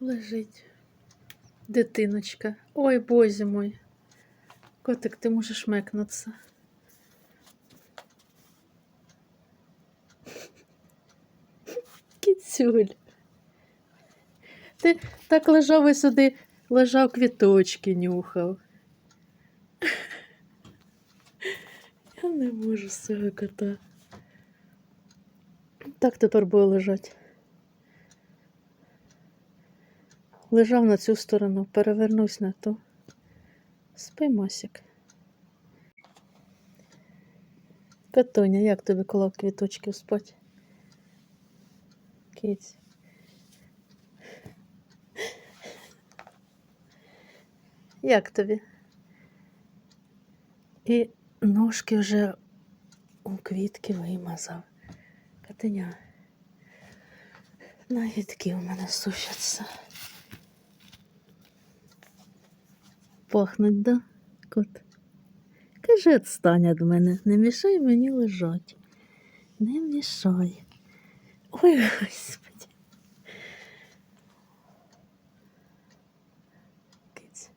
Лежить. Дитиночка. Ой, бозі мой. Котик, ти можеш мекнутися. Кіцюль. Ти так лежав і сюди, лежав квіточки нюхав. Я не можу з цього кота. Так тепер буде лежати. Лежав на цю сторону, перевернусь на ту. Спи, Масік. Катоня, як тобі коло квіточків спать? Киць. Як тобі? І ножки вже у квітки вимазав. Катеня. Нагідки у мене сушаться. Пахнуть, да, кот? Кажи, відстань від мене, не мішай мені лежать. Не мішай. Ой, господи. Киць.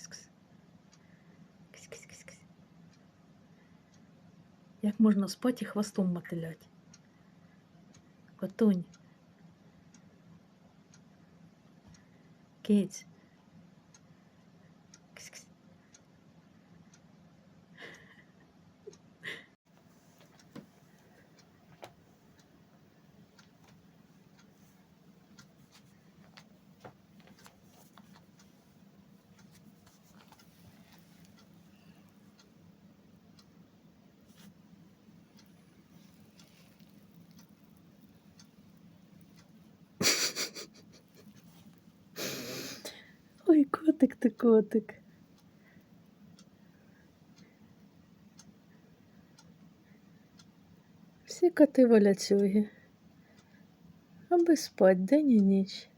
Кис-кис. Кис-кис-кис-кис. Як можна спати і хвостом мотилять? Котунь. Киць. Кис-кис. Ой, котик ти котик. Всі коти волячуги. Аби спать день і ніч.